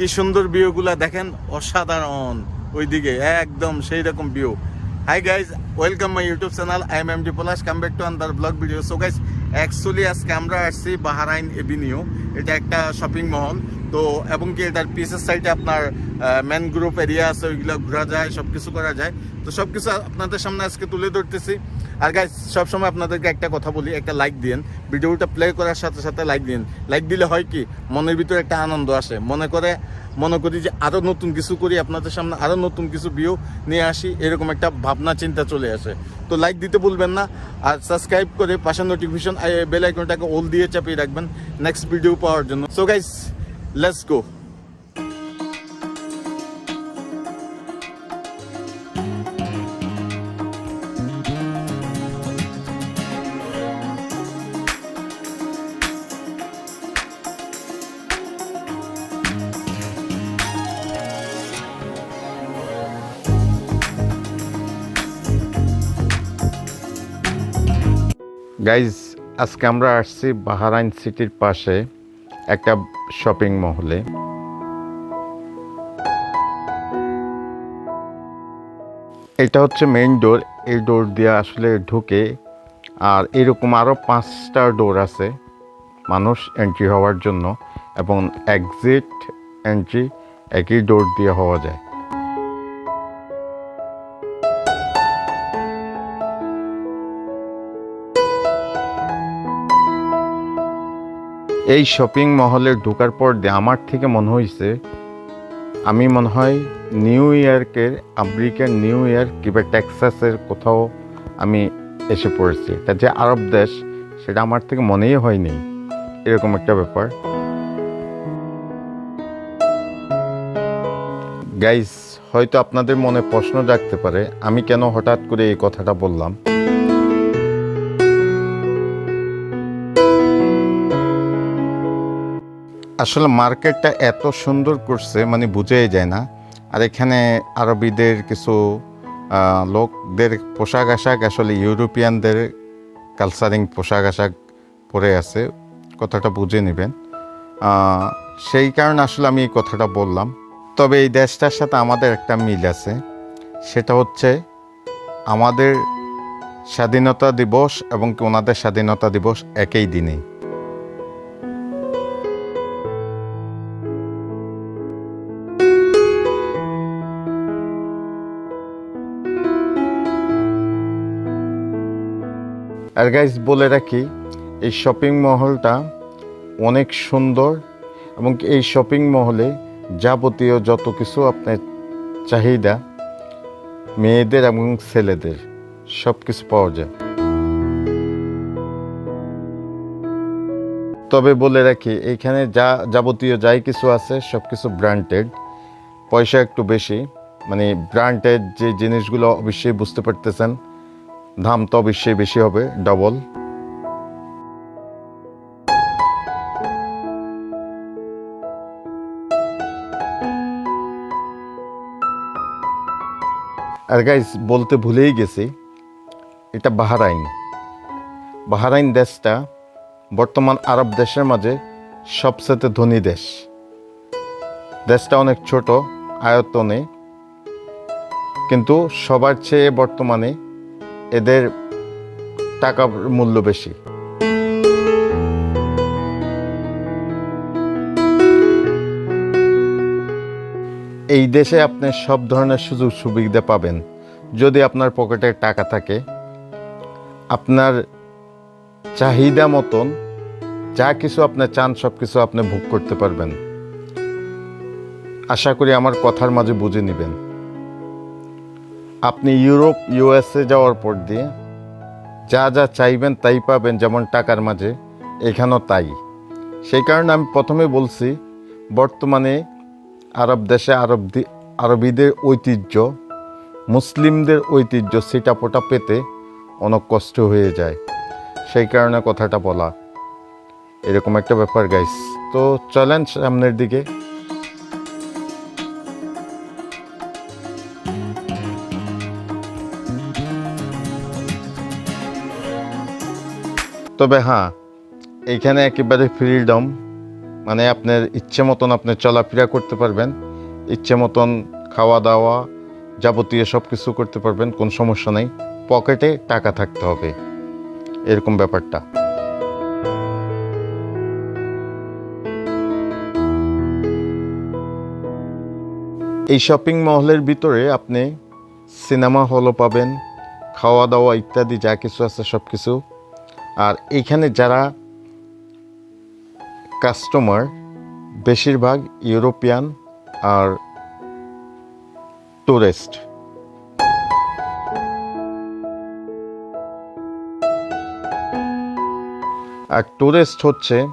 কি সুন্দর ভিউগুলা দেখেন? অসাধারণ। ওইদিকে একদম সেই রকম view. Hi guys welcome my YouTube channel I am M D Palash come back to another vlog video so guys actually আজকে আমরা আসছি বাহারাইন এভিনিউ এটা একটা শপিং মহল তো এবং কি এটার পিসের সাইডে আপনার ম্যান গ্রুপ এরিয়া আছে, ওইগুলো ঘোরা যায় সব কিছু করা যায়। তো সব কিছু আপনাদের সামনে আজকে তুলে ধরতেছি। আর গাইজ সবসময় আপনাদেরকে একটা কথা বলি, একটা লাইক দিন ভিডিওটা প্লে করার সাথে সাথে লাইক দিন লাইক দিলে হয় কি? মনের ভিতরে একটা আনন্দ আসে। মনে করে, মনে করি যে আরও নতুন কিছু করি, আপনাদের সামনে আরও নতুন কিছু ভিউ নিয়ে আসি, এরকম একটা ভাবনা, চিন্তা চলে আসে। তো লাইক দিতে ভুলবেন না। আর সাবস্ক্রাইব করে পাশে নোটিফিকেশন বেল আইকনটাকে অল দিয়ে চাপিয়ে রাখবেন। নেক্সট ভিডিও পাওয়ার জন্য। So guys let's go guys আজকে আমরা আসছি বাহারাইন সিটির পাশে একটা শপিং মহলে এটা হচ্ছে মেইন ডোর এই ডোর দিয়ে আসলে ঢুকে আর এরকম আরও পাঁচটা ডোর আছে মানুষ এন্ট্রি হওয়ার জন্য এবং এক্সিট এন্ট্রি একই ডোর দিয়ে হওয়া যায়। এই শপিং মহলে ঢোকার পর আমার থেকে মনে হয়েছে আমি মনে হয় নিউ ইয়র্কের আমেরিকান নিউ ইয়র্ক কিংবা টেক্সাসের কোথাও আমি এসে পড়েছি। এটা যে আরব দেশ, সেটা আমার থেকে মনেই হয়নি। এরকম একটা ব্যাপার। গাইস হয়তো আপনাদের মনে প্রশ্ন জাগতে পারে, আমি কেন হঠাৎ করে এই কথাটা বললাম? আসলে মার্কেটটা এত সুন্দর করছে মানে বুঝেই যায় না। আর এখানে আরবিদের কিছু লোকদের পোশাক আশাক, আসলে ইউরোপিয়ানদের কালচারিং পোশাক আশাক পরে আছে, কথাটা বুঝে নেবেন। সেই কারণে আসলে আমি এই কথাটা বললাম। তবে এই দেশটার সাথে আমাদের একটা মিল আছে, সেটা হচ্ছে আমাদের স্বাধীনতা দিবস এবং ওনাদের স্বাধীনতা দিবস একই দিনেই। আর গাইজ বলে রাখি, এই শপিং মহলটা অনেক সুন্দর এবং এই শপিং মহলে যাবতীয় যত কিছু আপনার চাহিদা, মেয়েদের এবং ছেলেদের সব কিছু পাওয়া যায়। তবে বলে রাখি, এইখানে যা যাবতীয় যাই কিছু আছে সব কিছু ব্র্যান্ডেড পয়সা একটু বেশি মানে ব্র্যান্ডেড যে জিনিসগুলো অবশ্যই বুঝতে পারতেছেন। দাম তো অবশ্যই বেশি হবে ডবল আর গাইজ বলতে ভুলেই গেছি, এটা বাহারাইন। বাহারাইন দেশটা বর্তমান আরব দেশের মাঝে সবচেয়ে ধনী দেশ। দেশটা অনেক ছোট, আয়তনে, কিন্তু সবার চেয়ে বর্তমানে এদের টাকার মূল্য বেশি। এই দেশে আপনি সব ধরনের সুযোগ সুবিধা পাবেন। যদি আপনার পকেটে টাকা থাকে, আপনার চাহিদা মতন যা কিছু আপনি চান, সব কিছু আপনি ভোগ করতে পারবেন। আশা করি আমার কথার মাঝে বুঝে নেবেন। আপনি ইউরোপ, ইউএসএ যাওয়ার পর দিয়ে যা যা চাইবেন তাই পাবেন, যেমন টাকার মাঝে, এখানেও তাই। সেই কারণে আমি প্রথমে বলছি, বর্তমানে আরব দেশে আরব আরবিদের ঐতিহ্য, মুসলিমদের ঐতিহ্য সিটাপোটা পেতে অনেক কষ্ট হয়ে যায়। সেই কারণে কথাটা বলা। এরকম একটা ব্যাপার গাইস তো চলেন সামনের দিকে। তবে হ্যাঁ এইখানে একেবারে ফ্রিডম মানে আপনার ইচ্ছে মতন আপনি চলাফেরা করতে পারবেন, ইচ্ছে মতন খাওয়া দাওয়া যাবতীয় সব কিছু করতে পারবেন, কোনো সমস্যা নেই। পকেটে টাকা থাকতে হবে, এরকম ব্যাপারটা। এই শপিং মহলের ভিতরে আপনি সিনেমা হলও পাবেন খাওয়া দাওয়া ইত্যাদি যা কিছু আছে সব কিছু আর এইখানে যারা কাস্টমার বেশিরভাগ ইউরোপিয়ান আর টুরিস্ট আর টুরিস্ট হচ্ছে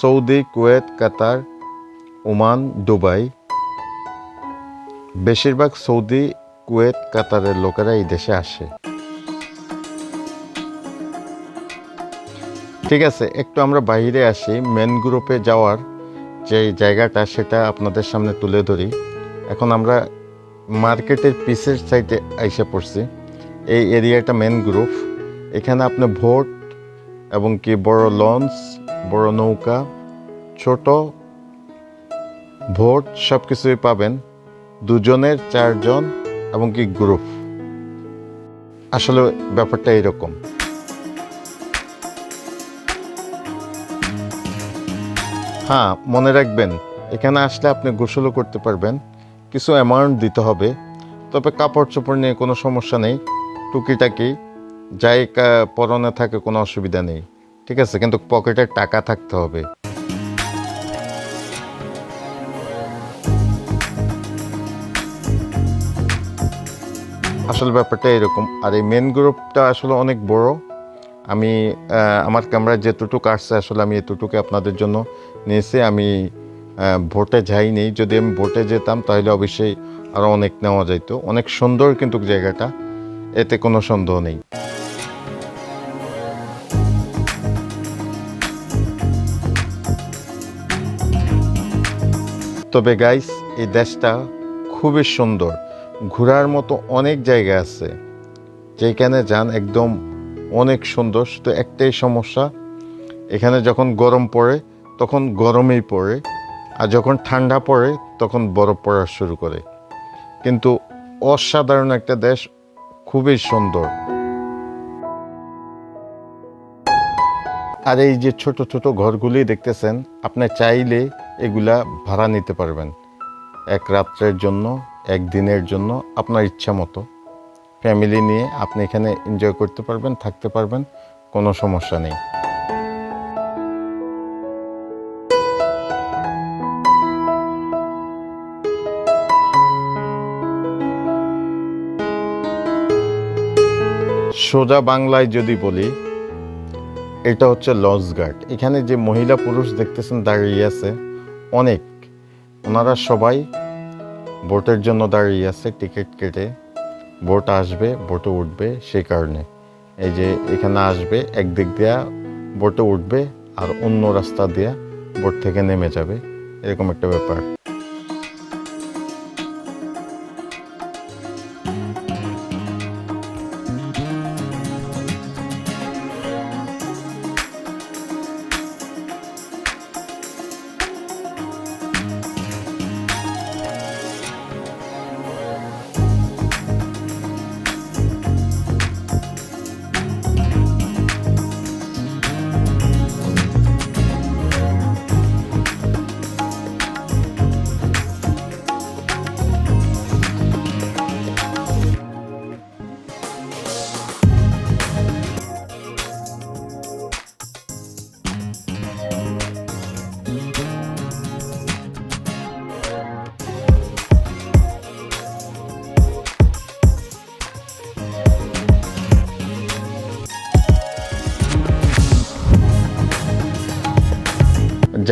Saudi, Kuwait, Qatar, Oman, Dubai. বেশিরভাগ সৌদি, কুয়েত, কাতারের লোকেরা এই দেশে আসে। ঠিক আছে, একটু আমরা বাইরে আসি। মেন গ্রুপে যাওয়ার যে জায়গাটা, সেটা আপনাদের সামনে তুলে ধরি। এখন আমরা মার্কেটের পিসের সাইডে আইসা পড়ছি। এই এরিয়াটা মেন গ্রুপ এখানে আপনি ভোট এবং কি বড় লঞ্চ বড় নৌকা, ছোট ভোট সব কিছুই পাবেন। দুজনের চারজন এবং কি গ্রুপ আসলে ব্যাপারটা এরকম। হ্যাঁ মনে রাখবেন, এখানে আসলে আপনি গোসলও করতে পারবেন, কিছু অ্যামাউন্ট দিতে হবে, তবে কাপড় চোপড় নিয়ে কোনো সমস্যা নেই, টুকিটাকি, যাই পরনে থাকে কোনো অসুবিধা নেই, ঠিক আছে, কিন্তু পকেটে টাকা থাকতে হবে। আসলে ব্যাপারটা এরকম, আর এই মেন গ্রুপটা আসলে অনেক বড় আমি আমার ক্যামেরায় যেটুটুক আসছে, আসলে আমি এতটুকু আপনাদের জন্য নিয়েছি। আমি ভোটে যাইনি। যদি আমি ভোটে যেতাম, তাহলে অবশ্যই আরও অনেক নেওয়া যাইত। অনেক সুন্দর কিন্তু জায়গাটা। এতে কোনো সন্দেহ নেই। তবে গাইস এই দেশটা খুবই সুন্দর। ঘোরার মতো অনেক জায়গা আছে। যেখানে যান একদম অনেক সুন্দর, শুধু একটাই সমস্যা, এখানে যখন গরম পড়ে, তখন গরমেই পড়ে, আর যখন ঠান্ডা পড়ে, তখন বরফ পড়া শুরু করে। কিন্তু অসাধারণ একটা দেশ, খুবই সুন্দর। আর এই যে ছোট ছোট ঘরগুলি দেখতেছেন, আপনি চাইলে এগুলা ভাড়া নিতে পারবেন। এক রাত্রের জন্য একদিনের জন্য, আপনার ইচ্ছা মতো। ফ্যামিলি নিয়ে আপনি এখানে এনজয় করতে পারবেন, থাকতে পারবেন, কোনো সমস্যা নেই। সোজা বাংলায় যদি বলি, এটা হচ্ছে লজ গার্ড। এখানে যে মহিলা পুরুষ দেখতেছেন দাঁড়িয়ে আছে, অনেক। ওনারা সবাই ভোটের জন্য দাঁড়িয়ে আছে, টিকিট কেটে। ভোট আসবে, বোটে উঠবে সেই কারণে। এই যে এখানে আসবে, একদিক দিয়া বোটে উঠবে আর অন্য রাস্তা দিয়া বোট থেকে নেমে যাবে। এরকম একটা ব্যাপার।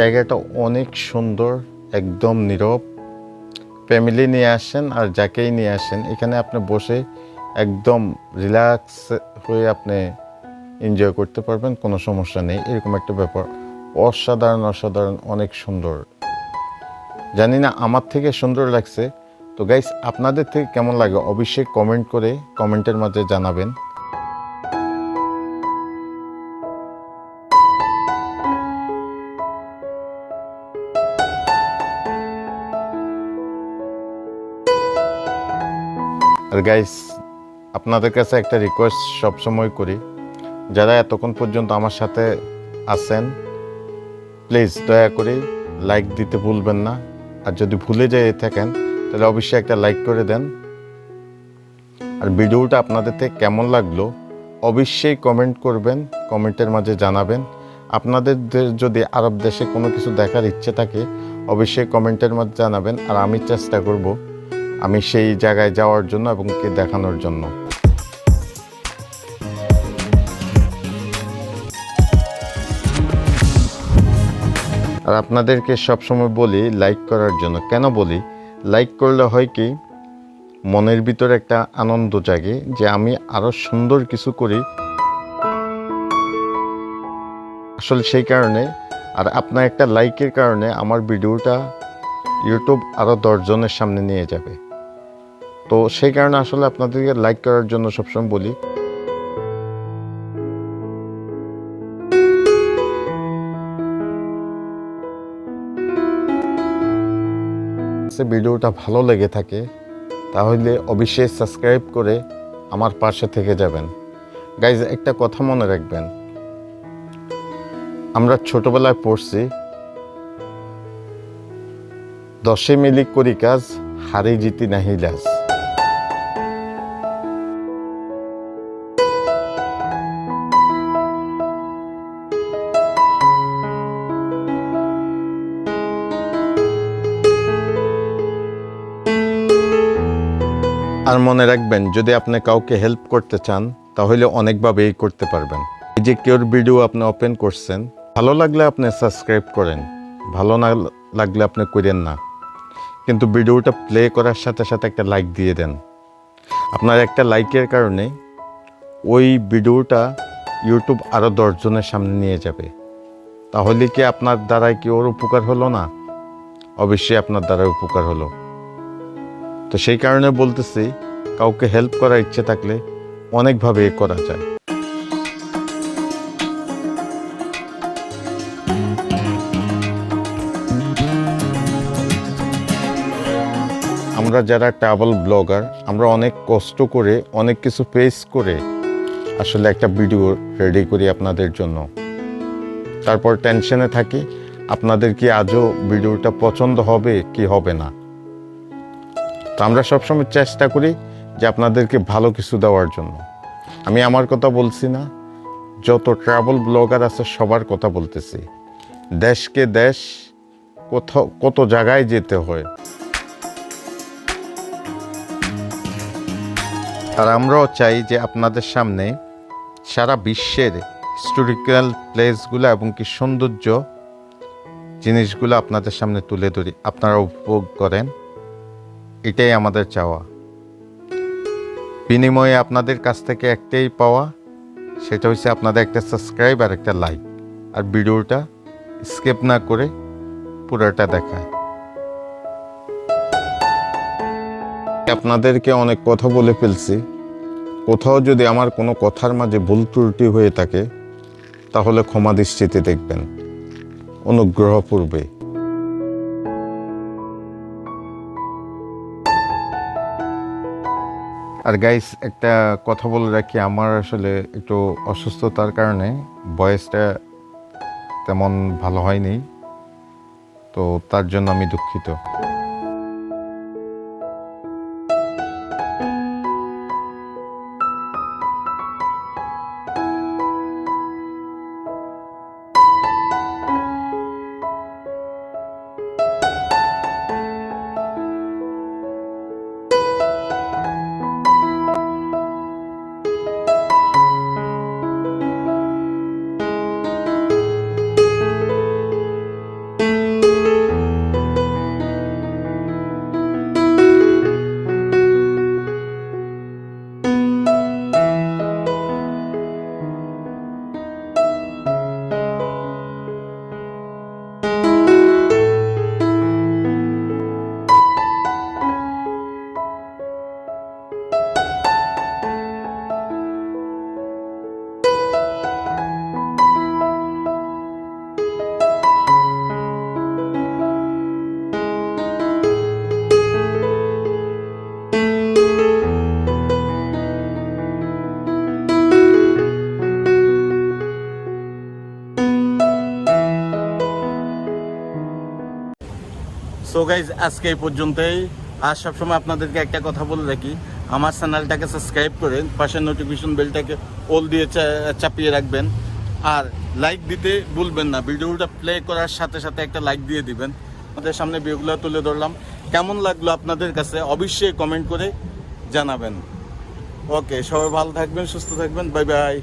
জায়গাটা অনেক সুন্দর, একদম নীরব। ফ্যামিলি নিয়ে আসেন আর যাকেই নিয়ে আসেন, এখানে আপনি বসে একদম রিল্যাক্স হয়ে আপনি এনজয় করতে পারবেন, কোনো সমস্যা নেই। এরকম একটা ব্যাপার। অসাধারণ অসাধারণ, অনেক সুন্দর। জানি না আমার থেকে সুন্দর লাগছে। তো গাইস আপনাদের থেকে কেমন লাগে? অবশ্যই কমেন্ট করে কমেন্টের মাঝে জানাবেন। গাইস আপনাদের কাছে একটা রিকোয়েস্ট সবসময় করি। যারা এতক্ষণ পর্যন্ত আমার সাথে আছেন প্লিজ দয়া করে লাইক দিতে ভুলবেন না। আর যদি ভুলে যেয়ে থাকেন, তাহলে অবশ্যই একটা লাইক করে দেন। আর ভিডিওটা আপনাদের থেকে কেমন লাগল, অবশ্যই কমেন্ট করবেন কমেন্টের মাঝে জানাবেন। আপনাদের যদি আরব দেশে কোনো কিছু দেখার ইচ্ছে থাকে, অবশ্যই কমেন্টের মাঝে জানাবেন। আর আমি চেষ্টা করব আমি সেই জায়গায় যাওয়ার জন্য এবং কি দেখানোর জন্য। আর আপনাদেরকে সবসময় বলি লাইক করার জন্য। কেন বলি? লাইক করলে হয় কি, মনের ভিতরে একটা আনন্দ জাগে যে আমি আরও সুন্দর কিছু করি। আসলে সেই কারণে, আর আপনার একটা লাইকের কারণে আমার ভিডিওটা ইউটিউব আরও দশজনের সামনে নিয়ে যাবে। তো সেই কারণে আসলে আপনাদেরকে লাইক করার জন্য সবসময় বলি। ভিডিওটা ভালো লেগে থাকে, তাহলে অবশ্যই সাবস্ক্রাইব করে আমার পাশে থেকে যাবেন। গাইজ একটা কথা মনে রাখবেন। আমরা ছোটবেলায় পড়ছি, দশে মিলি করি কাজ হারি জিতি নাহি লাজ। আর মনে রাখবেন, যদি আপনি কাউকে হেল্প করতে চান, তাহলে অনেকভাবেই করতে পারবেন। এই যে কেউর ভিডিও আপনি ওপেন করছেন, ভালো লাগলে আপনি সাবস্ক্রাইব করেন, ভালো না লাগলে আপনি করেন না। কিন্তু ভিডিওটা প্লে করার সাথে সাথে একটা লাইক দিয়ে দেন। আপনার একটা লাইকের কারণে ওই ভিডিওটা ইউটিউব আরও দশজনের সামনে নিয়ে যাবে। তাহলে কি আপনার দ্বারাই কি ওর উপকার হলো না? অবশ্যই আপনার দ্বারা উপকার হলো। তো সেই কারণে বলতেছি, কাউকে হেল্প করার ইচ্ছে থাকলে অনেকভাবে এ করা যায়। আমরা যারা ট্রাভেল ব্লগার আমরা অনেক কষ্ট করে, অনেক কিছু ফেস করে আসলে একটা ভিডিও রেডি করি আপনাদের জন্য। তারপর টেনশনে থাকি, আপনাদের কি আজও ভিডিওটা পছন্দ হবে, কি হবে না? তো আমরা সবসময় চেষ্টা করি যে আপনাদেরকে ভালো কিছু দেওয়ার জন্য। আমি আমার কথা বলছি না, যত ট্রাভেল ব্লগার আছে সবার কথা বলতেছি। দেশকে দেশ, কোথাও, কত জায়গায় যেতে হয়। আর আমরাও চাই যে আপনাদের সামনে সারা বিশ্বের হিস্টোরিক্যাল প্লেসগুলো এবং কি সৌন্দর্য জিনিসগুলো আপনাদের সামনে তুলে ধরি। আপনারা উপভোগ করেন। এটাই আমাদের চাওয়া। বিনিময়ে আপনাদের কাছ থেকে একটাই পাওয়া, সেটা হচ্ছে আপনাদের একটা সাবস্ক্রাইব আর একটা লাইক আর ভিডিওটা স্কেপ না করে পুরোটা দেখা আপনাদেরকে অনেক কথা বলে ফেলছি। কোথাও যদি আমার কোনো কথার মাঝে ভুল ত্রুটি হয়ে থাকে, তাহলে ক্ষমা দৃষ্টিতে দেখবেন। অনুগ্রহ আর গাইস একটা কথা বলে রাখি, আমার আসলে একটু অসুস্থতার কারণে বয়সটা তেমন ভালো হয়নি, তো তার জন্য আমি দুঃখিত। সো গাইজ আজকে এই পর্যন্তই। আর সবসময় আপনাদেরকে একটা কথা বলে রাখি, আমার চ্যানেলটাকে সাবস্ক্রাইব করে পাশের নোটিফিকেশন বেলটাকে ওল দিয়ে চাপিয়ে রাখবেন। আর লাইক দিতে ভুলবেন না, ভিডিওটা প্লে করার সাথে সাথে একটা লাইক দিয়ে দিবেন। আমাদের সামনে ভিডিওগুলো তুলে ধরলাম। কেমন লাগল আপনাদের কাছে অবশ্যই কমেন্ট করে জানাবেন। ওকে সবাই ভালো থাকবেন, সুস্থ থাকবেন বাই বাই